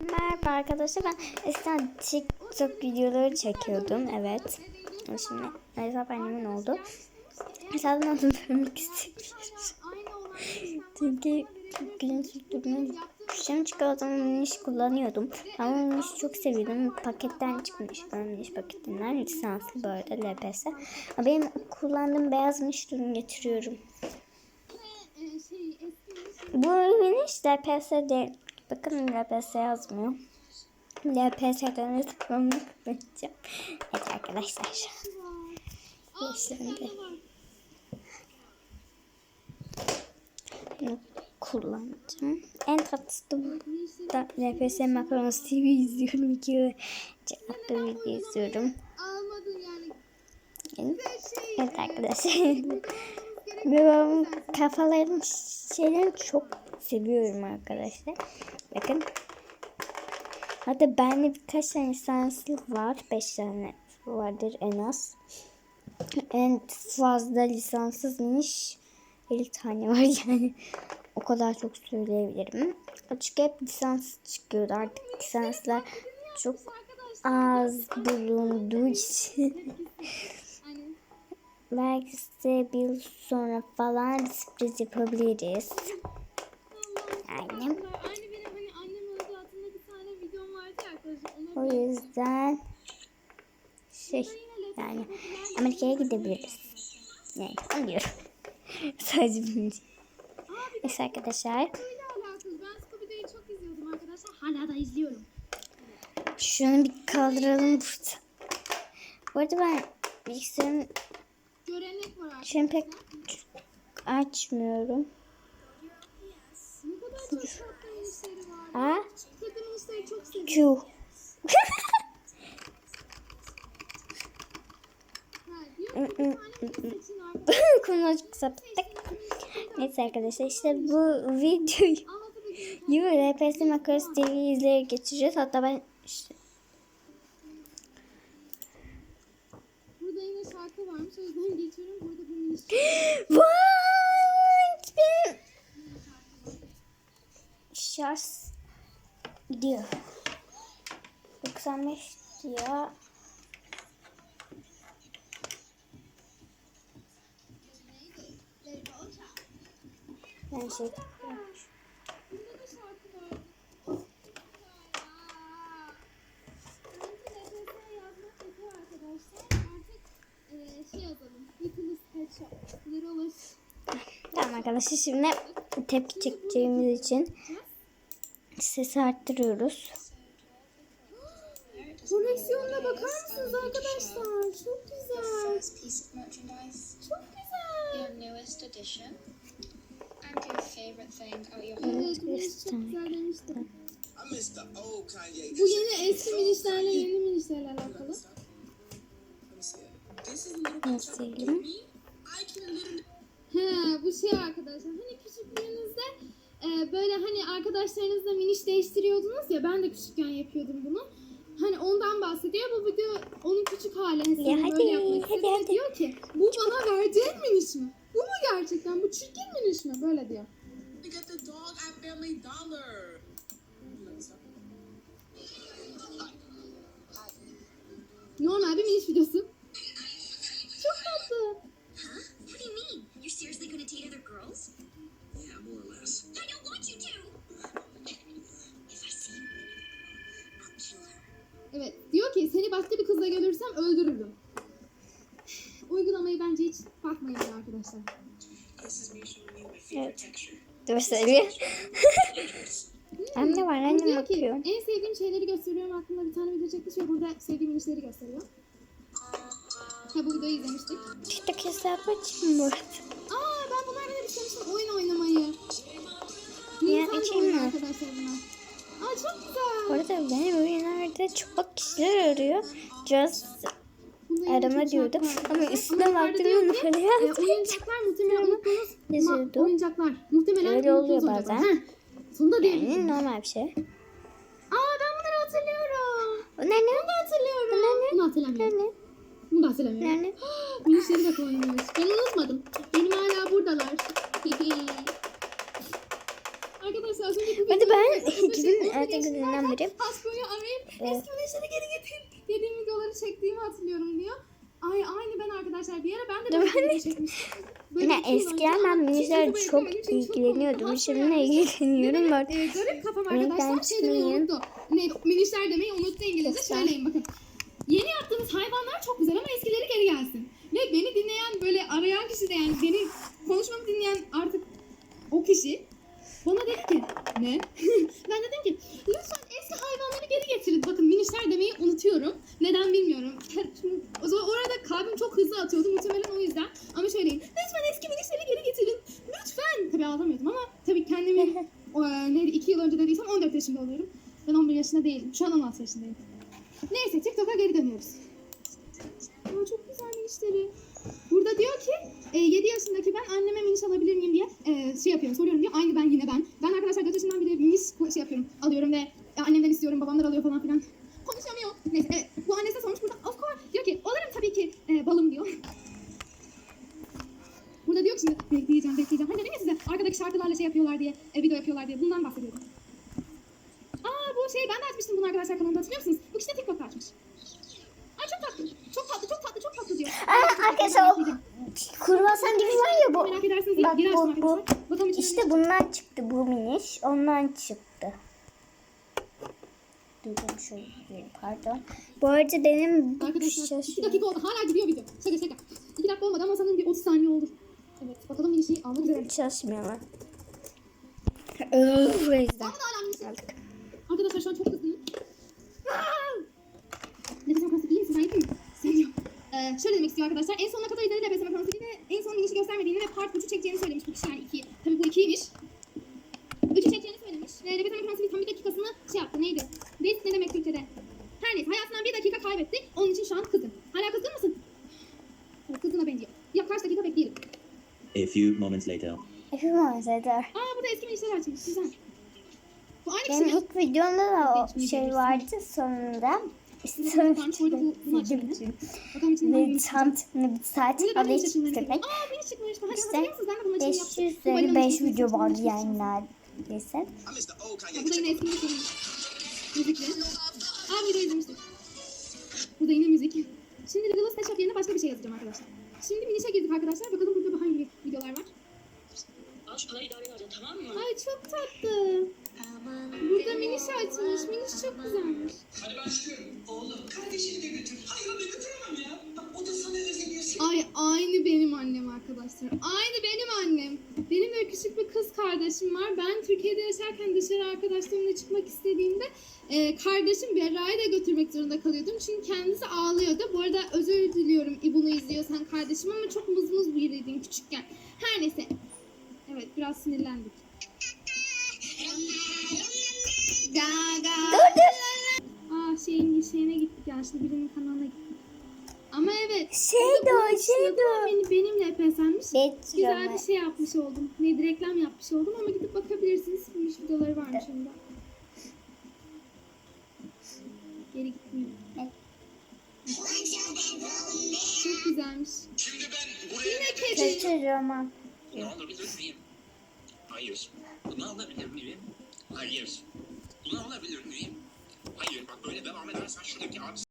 Merhaba arkadaşlar ben eskiden TikTok videoları çekiyordum evet. Şimdi hesap annemin oldu. Hesabın adını vermek istemiyorum. Çünkü gün sürdüğümü o zaman Miniş kullanıyordum. Ama Miniş'i çok seviyordum. Paketten çıkmış. Ben Miniş paketinden lisanslı böyle LPS. Benim kullandığım beyaz Miniş ürünü getiriyorum. Bu Miniş LPS değil. Bakın LPS yazmıyor. LPS'den tıklamak yapacağım. Evet arkadaşlar. Şimdi kullanacağım. En tatlısı da LPS Makaronis TV izliyorum. İki cevaplı video izliyorum. Evet arkadaşlar. Benim kafaların şeylerini çok seviyorum arkadaşlar. Bakın. Hatta bende birkaç tane lisanslı var. Beş tane vardır en az. En fazla lisanssızmış. 50 tane var yani. O kadar çok söyleyebilirim. Çünkü hep lisans çıkıyordu. Artık lisanslar çok az bulunduğu için. Belki size bir sonra falan sürpriz yapabiliriz. Yani Aynı benim hani annem öldü adında bir tane videom vardı ya arkadaşlar. Onu o yüzden şey yani Amerika'ya gidebiliriz. Yani onu diyorum. Sadece için. Neyse arkadaşlar. Hala da izliyorum. Şunu bir kaldıralım burada. Bu arada ben arkadaşlar. şeyini pek açmıyorum. Ne kadar çok tatlı çok seviyorum. Diyor. Konuştuk sapıttık. Neyse arkadaşlar işte bu videoyu RPS Makaros TV izleyerek geçeceğiz. Hatta ben işte Burada yine şarkı varmış. O yüzden geçiyorum. Burada bu miniş. Vay! Benim şarj gidiyor. 95 diyor. Ben şey Tamam arkadaşlar şimdi tepki çekeceğimiz için sesi arttırıyoruz. Koleksiyonuna bakar mısınız arkadaşlar? Çok güzel. first piece of merchandise, Çok güzel. your newest addition, and your favorite thing out your Evet, home. bu yeni eski minişlerle yeni minişlerle alakalı. Let me see it. This is a little Nasıl me. diyelim? I can literally. He, bu şey arkadaşlar. Hani küçüklüğünüzde e, böyle hani arkadaşlarınızla miniş değiştiriyordunuz ya. Ben de küçükken yapıyordum bunu. Hani ondan bahsediyor. Bu video onun küçük halini Ya size hadi, böyle yapmak hadi, istedi. hadi. Diyor ki bu bana vereceğin miniş mi? Bu mu gerçekten? Bu çirkin miniş mi? Böyle diyor. Normal bir miniş videosu. Kızla görürsem öldürürüm. Uygulamayı bence hiç bakmayın arkadaşlar. Evet. söyleyeyim. Anne var Bu anne diyor ki bakıyor. en sevdiğim şeyleri gösteriyorum. Aklımda bir tane video çekmiş ve burada sevdiğim inişleri gösteriyor. Ha bu videoyu izlemiştik. TikTok hesabı açayım arada. Aa ben bunlarla hep istemiştim oyun oynamayı. Ya, açayım mı? arkadaşlar buna. Aa çok Bu güzel. arada benim oyunlarda çok kişiler arıyor. Just arama diyordum. Ama üstüne baktığımda böyle e, yazdım. oyuncaklar muhtemelen unuttuğunuz ma- oyuncaklar. Muhtemelen Öyle oluyor bazen. Heh. Sonunda değil. Yani normal bir şey. Aa ben bunları hatırlıyorum. Bu ne ne? Bunu da hatırlıyorum. Bu ne? Bunu hatırlamıyorum. Ne ne? Bunu da hatırlamıyorum. Ne ne? Minişleri de koymuş. Ben unutmadım. Benim hala buradalar. Arkadaşlar az önce bu Hadi ben yaklaşık 2006 11 günden yaşındayken beri Hasbro'yu arayıp eski minişleri geri getir dediğim videoları çektiğimi hatırlıyorum diyor. Ay aynı ben arkadaşlar bir ara ben de böyle ben çekmiştim. Yıl eskiden ben YouTube'a çok ilgileniyordum. Şimdi Hasbro'yu ilgileniyorum artık. e, garip kafam arkadaşlar şey demeyi unuttu. Ne, minişler demeyi unuttu İngilizce. Söyleyin bakın. Yeni yaptığımız hayvanlar çok güzel ama eskileri geri gelsin. Ve beni dinleyen böyle arayan kişi de yani beni konuşmamı dinleyen artık o kişi bana dedi ki ne? ben dedim ki lütfen eski hayvanları geri getirin. Bakın minişler demeyi unutuyorum. Neden bilmiyorum. O zaman orada kalbim çok hızlı atıyordu muhtemelen o yüzden. Ama şöyleyim. Lütfen eski minişleri geri getirin. Lütfen. Tabii ağlamıyordum ama tabii kendimi o, e, neydi 2 yıl önce dediysem 14 yaşında oluyorum. Ben 11 yaşında değilim. Şu an 16 yaşındayım. Neyse TikTok'a geri dönüyoruz. Aa, çok güzel minişleri. Burada diyor ki e, 7 yaşındaki ben anneme miniş alabilir miyim diye e, şey yapıyorum soruyorum diyor. Aynı ben yine ben. Ben arkadaşlar 4 yaşından beri miniş şey yapıyorum alıyorum ve e, annemden istiyorum babamlar alıyor falan filan. Konuşamıyor. Neyse evet, bu annesi de sormuş burada. Of course diyor ki alırım tabii ki e, balım diyor. Burada diyor ki şimdi bekleyeceğim bekleyeceğim. Hani dedim ya size arkadaki şarkılarla şey yapıyorlar diye e, video yapıyorlar diye bundan bahsediyordum. Aa bu şey ben de açmıştım bunu arkadaşlar kanalımda hatırlıyor musunuz? Bu kişi de TikTok'ta açmış. Ay çok tatlı. Çok tatlı, çok tatlı, çok tatlı diyor. Aa, arkadaşlar o kruvasan gibi var ya bu. Bak bu, bu. İşte bundan çıktı bu miniş. Ondan çıktı. Durdum şöyle pardon. Bu arada benim Arkadaşlar 2 şaşırdım. dakika oldu. Hala gidiyor video. Şaka şaka. 2 dakika olmadı ama sanırım bir 30 saniye oldu. Evet bakalım bir şey almak üzere. Çalışmıyor lan. Öf, o yüzden. Aldık. Arkadaşlar şu an çok hızlıyım. Nefes yapması iyi misin? Yapayım mı? Ee, şöyle demek istiyor arkadaşlar. En sonuna kadar izledi besleme konusunu ve en son inişi göstermediğini ve part 3'ü çekeceğini söylemiş bu kişi yani 2. Tabii bu 2'ymiş. 3'ü çekeceğini söylemiş. Ve Rebecca McConaughey tam bir dakikasını şey yaptı. Neydi? Waste ne demek Türkçe'de? Her neyse hayatından bir dakika kaybetti. Onun için şu an kızgın. Hala kızgın mısın? Evet, kızgına benziyor. Ya kaç dakika bekleyelim. A few moments later. Hepimiz eder. Aa burada eski minişler açmış. Güzel. Bu aynı kişi Benim mi? ilk videomda da o şey vardı sonunda. Bakalım içinde hangi Ve miniş tam bir saat de açayım köpek. İşte hatırlıyor musunuz? Ben de bunun açılımını yaptım. 555 video var yani neredeyse. I miss the old Kanye. Ha, Bu da yine bir. Aa video izlemiştik. Müzik. Şimdi Little Step Shop yerine başka bir şey yazacağım arkadaşlar. Şimdi minişe girdik arkadaşlar. Bakalım burada hangi videolar var. Al şu parayı idare edeceğim tamam mı? Ay çok tatlı. Açmış. Miniş çok güzelmiş. Hadi ben çıkıyorum. Oğlum kardeşini de götür. Hayır ben götüremem ya. Bak o da sana özeniyor. Ay aynı benim annem arkadaşlar. Aynı benim annem. Benim de küçük bir kız kardeşim var. Ben Türkiye'de yaşarken dışarı arkadaşlarımla çıkmak istediğimde e, kardeşim Berra'yı da götürmek zorunda kalıyordum. Çünkü kendisi ağlıyordu. Bu arada özür diliyorum bunu izliyorsan kardeşim ama çok mızmız biriydim küçükken. Her neyse. Evet biraz sinirlendik. Dur dur. Aa şeyin şeyine gittik ya. Şimdi birinin kanalına gittik. Ama evet. Şeydi o şeydi o. Beni, benimle peslenmiş. Güzel bir şey yapmış oldum. Ne reklam yapmış oldum ama gidip bakabilirsiniz. Filmiş videoları varmış onda. Geri gitmiyor. Çok güzelmiş. Şimdi ben buraya Yine kedi. Kötü roman. Bunu alabilir miyim? Hayır. Bunu alabilir miyim? Hayır. Bunu alabilir miyim? Hayır. Bak böyle devam edersen şuradaki abi